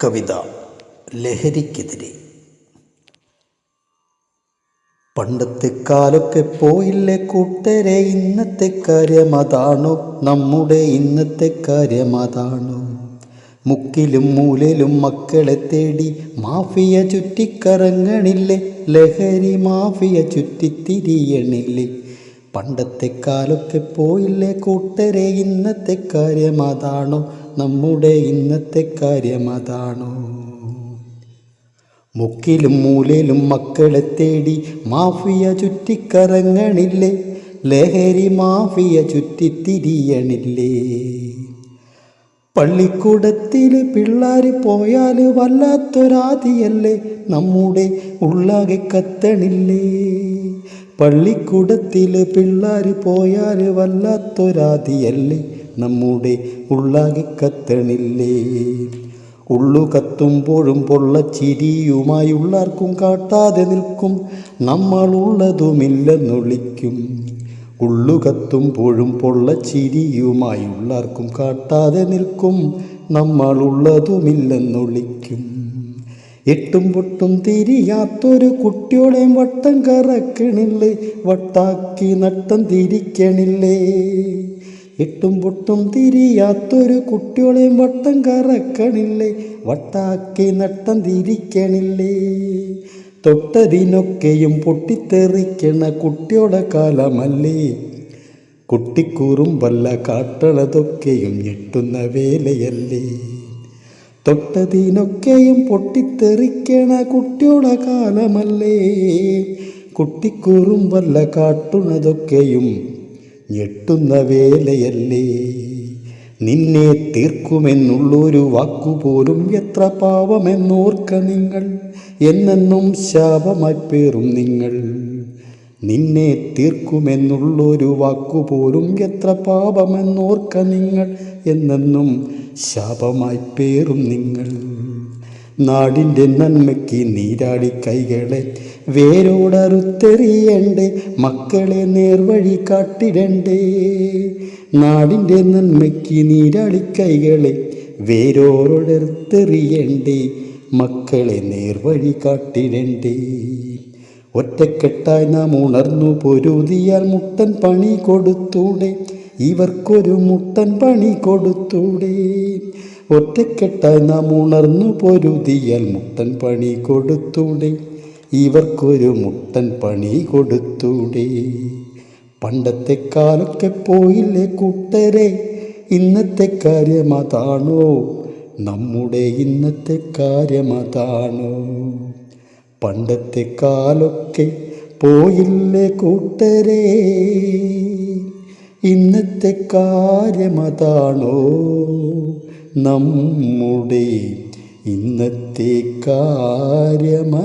കവിത ലഹരിക്കെതിരെ. പണ്ടത്തെ കാലൊക്കെ പോയില്ലേ കൂട്ടരെ ഇന്നത്തെ കാര്യം അതാണോ? നമ്മുടെ ഇന്നത്തെ കാര്യം അതാണോ? മുക്കിലും മൂലയിലും മക്കളെ തേടി മാഫിയ ചുറ്റിക്കറങ്ങണില്ലേ? ലഹരി മാഫിയ ചുറ്റിത്തിരിയണില്ലേ? പണ്ടത്തെ കാലൊക്കെ പോയില്ലേ കൂട്ടരെ ഇന്നത്തെ കാര്യം അതാണോ? നമ്മുടെ ഇന്നത്തെ കാര്യം അതാണോ? മുക്കിലും മൂലയിലും മക്കളെ തേടി മാഫിയ ചുറ്റിക്കറങ്ങണില്ലേ? ലഹരി മാഫിയ ചുറ്റി ചുറ്റിത്തിരിയണില്ലേ? പള്ളിക്കൂടത്തിൽ പിള്ളേർ പോയാൽ വല്ലാത്തൊരാതിയല്ലേ നമ്മുടെ ഉള്ളാകെ കത്തണില്ലേ? പള്ളിക്കൂടത്തിൽ പിള്ളാർ പോയാൽ വല്ലാത്തൊരാതിയല്ലേ നമ്മുടെ ഉള്ളാകെ കത്തണില്ലേ? ഉള്ളു കത്തുമ്പോഴും പൊള്ളച്ചിരിയുമായി ഉള്ളാർക്കും കാട്ടാതെ നിൽക്കും. നമ്മൾ നമ്മളുള്ളതുമില്ലെന്നൊളിക്കും. ഉള്ളു കത്തുമ്പോഴും പൊള്ളച്ചിരിയുമായി ഉള്ളാർക്കും കാട്ടാതെ നിൽക്കും. നമ്മൾ നമ്മളുള്ളതുമില്ലെന്നൊളിക്കും. എട്ടും പൊട്ടും തിരിയാത്തൊരു കുട്ടിയോളെയും വട്ടം കറക്കണില്ലേ? വട്ടാക്കി നട്ടം തിരിക്കണില്ലേ? എട്ടും പൊട്ടും തിരിയാത്തൊരു കുട്ടിയോളെയും വട്ടം കറക്കണില്ലേ? വട്ടാക്കി നട്ടം തിരിക്കണില്ലേ? തൊട്ടതിനൊക്കെയും പൊട്ടിത്തെറിക്കണ കുട്ടിയോടെ കാലമല്ലേ? കുട്ടിക്കൂറും വല്ല കാട്ടണതൊക്കെയും ഞെട്ടുന്ന വേലയല്ലേ? തൊട്ടതിനൊക്കെയും പൊട്ടിത്തെറിക്കണ കുട്ടിയുടെ കാലമല്ലേ? കുട്ടിക്കൂറുമ്പല്ല കാട്ടുന്നതൊക്കെയും ഞെട്ടുന്ന വേലയല്ലേ? നിന്നെ തീർക്കുമെന്നുള്ളൊരു വാക്കുപോലും എത്ര പാവമെന്നോർക്ക നിങ്ങൾ? എന്നെന്നും ശാപമായി പേറും നിങ്ങൾ. നിന്നെ തീർക്കുമെന്നുള്ളൊരു വാക്കുപോലും എത്ര പാപമെന്നോർക്ക നിങ്ങൾ എന്നെന്നും ശാപമായി പേറും നിങ്ങൾ. നാടിന്റെ നന്മയ്ക്ക് നീരാടി കൈകളെ വേരോടറുത്തെറിയണ്ടേ മക്കളെ നേർവഴി കാട്ടിടണ്ടേ. നാടിന്റെ നന്മയ്ക്ക് നീരാടി കൈകളെ വേരോടറുത്തെറിയണ്ടേ മക്കളെ നേർവഴി കാട്ടിടണ്ടേ. ഒറ്റക്കെട്ടായി നാം ഉണർന്നു പൊരുതിയാൽ മുട്ടൻ പണി കൊടുത്തൂടെ. ഇവർക്കൊരു മുട്ടൻ പണി കൊടുത്തൂടെ. ഒറ്റക്കെട്ടായി നാം ഉണർന്നു പൊരുതിയാൽ മുട്ടൻ പണി കൊടുത്തൂടെ. ഇവർക്കൊരു മുട്ടൻ പണി കൊടുത്തൂടെ. പണ്ടത്തെ കാലൊക്കെ പോയില്ലേ കൂട്ടരെ. ഇന്നത്തെ കാര്യം അതാണോ? നമ്മുടെ ഇന്നത്തെ കാര്യം അതാണോ? പണ്ടത്തെ കാലൊക്കെ പോയില്ലേ കൂട്ടരേ? ഇന്നത്തെ കാര്യമതാണോ നമ്മുടെ? ഇന്നത്തെ കാര്യമതാണോ?